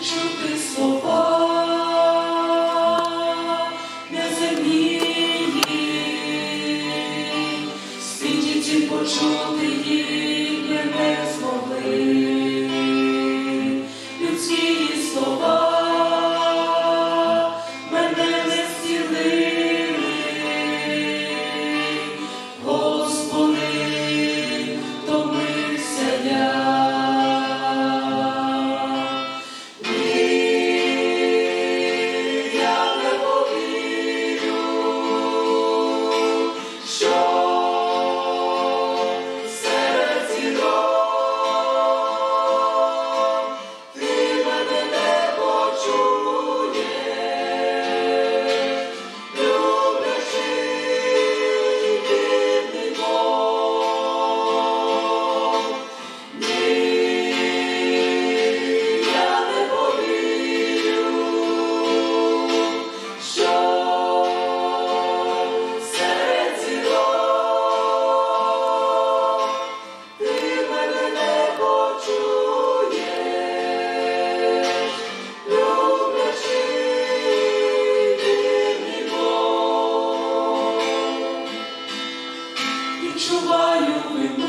чути слова на землі, світі почути їх. are you with me?